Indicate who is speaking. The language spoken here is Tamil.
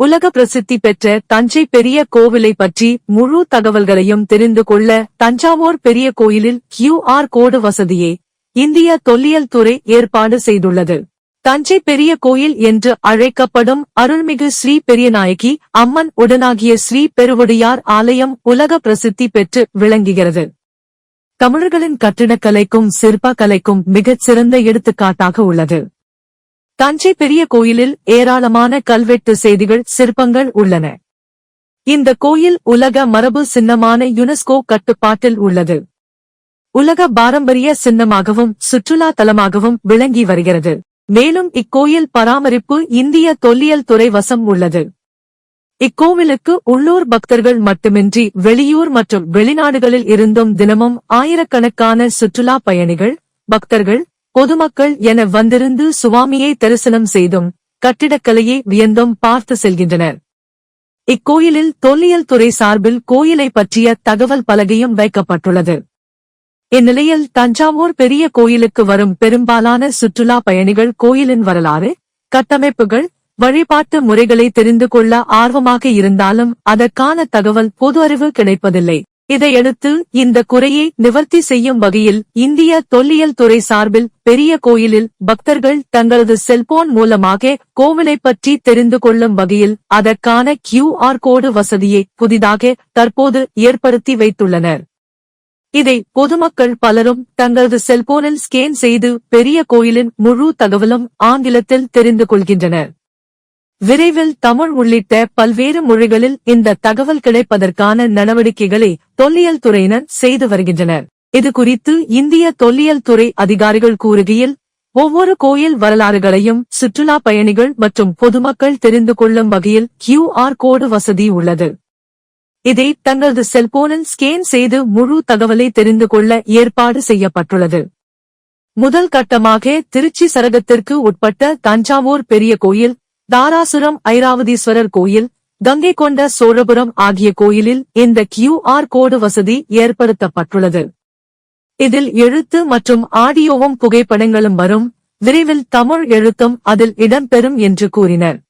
Speaker 1: உலக பிரசித்தி பெற்ற தஞ்சை பெரிய கோவிலை பற்றி முழு தகவல்களையும் தெரிந்து கொள்ள தஞ்சாவூர் பெரிய கோயிலில் கியூஆர் கோடு வசதியை இந்திய தொல்லியல் துறை ஏற்பாடு செய்துள்ளது. தஞ்சை பெரிய கோயில் என்று அழைக்கப்படும் அருள்மிகு ஸ்ரீ பெரியநாயகி அம்மன் உடனாகிய ஸ்ரீ பெருவுடையார் ஆலயம் உலக பிரசித்தி பெற்று விளங்குகிறது. தமிழர்களின் கட்டிடக்கலைக்கும் சிற்ப கலைக்கும் மிகச் சிறந்த எடுத்துக்காட்டாக உள்ளது. தஞ்சை பெரிய கோயிலில் ஏராளமான கல்வெட்டு செய்திகள் சிற்பங்கள் உள்ளன. இந்த கோயில் உலக மரபு சின்னமான யுனெஸ்கோ கட்டுப்பாட்டில் உள்ளது. உலக பாரம்பரிய சின்னமாகவும் சுற்றுலா தலமாகவும் விளங்கி வருகிறது. மேலும் இக்கோயில் பராமரிப்பு இந்திய தொல்லியல் துறை வசம் உள்ளது. இக்கோவிலுக்கு உள்ளூர் பக்தர்கள் மட்டுமின்றி வெளியூர் மற்றும் வெளிநாடுகளில் இருந்தும் தினமும் ஆயிரக்கணக்கான சுற்றுலா பயணிகள் பக்தர்கள் பொதுமக்கள் என வந்திருந்து சுவாமியை தரிசனம் செய்தும் கட்டிடக்கலையை வியந்தும் பார்த்து செல்கின்றனர். இக்கோயிலில் தொல்லியல் துறை சார்பில் கோயிலை பற்றிய தகவல் பலகையும் வைக்கப்பட்டுள்ளது. இந்நிலையில் தஞ்சாவூர் பெரிய கோயிலுக்கு வரும் பெரும்பாலான சுற்றுலா பயணிகள் கோயிலின் வரலாறு கட்டமைப்புகள் வழிபாட்டு முறைகளை தெரிந்து கொள்ள ஆர்வமாக இருந்தாலும் அதற்கான தகவல் பொது அறிவு கிடைப்பதில்லை. இதையடுத்து இந்த குறையை நிவர்த்தி செய்யும் வகையில் இந்திய தொல்லியல் துறை சார்பில் பெரிய கோயிலில் பக்தர்கள் தங்களது செல்போன் மூலமாக கோவிலை பற்றி தெரிந்து கொள்ளும் வகையில் அதற்கான கியூ ஆர் கோடு வசதியை புதிதாக தற்போது ஏற்படுத்தி வைத்துள்ளனர். இதை பொதுமக்கள் பலரும் தங்களது செல்போனில் ஸ்கேன் செய்து பெரிய கோயிலின் முழு தகவலும் ஆங்கிலத்தில் தெரிந்து கொள்கின்றனர். விரைவில் தமிழ் உள்ளிட்ட பல்வேறு மொழிகளில் இந்த தகவல் கிடைப்பதற்கான நடவடிக்கைகளை தொல்லியல் துறையினர் செய்து வருகின்றனர். இது குறித்து இந்திய தொல்லியல் துறை அதிகாரிகள் கூறுகையில் ஒவ்வொரு கோயில் வரலாறுகளையும் சுற்றுலா பயணிகள் மற்றும் பொதுமக்கள் தெரிந்து கொள்ளும் வகையில் கியூஆர் கோடு வசதி உள்ளது. இதை தங்களது செல்போனில் ஸ்கேன் செய்து முழு தகவலை தெரிந்து கொள்ள ஏற்பாடு செய்யப்பட்டுள்ளது. முதல் கட்டமாக திருச்சி சரகத்திற்கு உட்பட்ட தஞ்சாவூர் பெரிய கோயில் தாராசுரம் ஐராவதீஸ்வரர் கோயில் கங்கை கொண்ட சோழபுரம் ஆகிய கோயிலில் இந்த கியூஆர் கோடு வசதி ஏற்படுத்தப்பட்டுள்ளது. இதில் எழுத்து மற்றும் ஆடியோவும் புகைப்படங்களும் வரும். விரைவில் தமிழ் எழுத்தும் அதில் இடம்பெறும் என்று கூறினர்.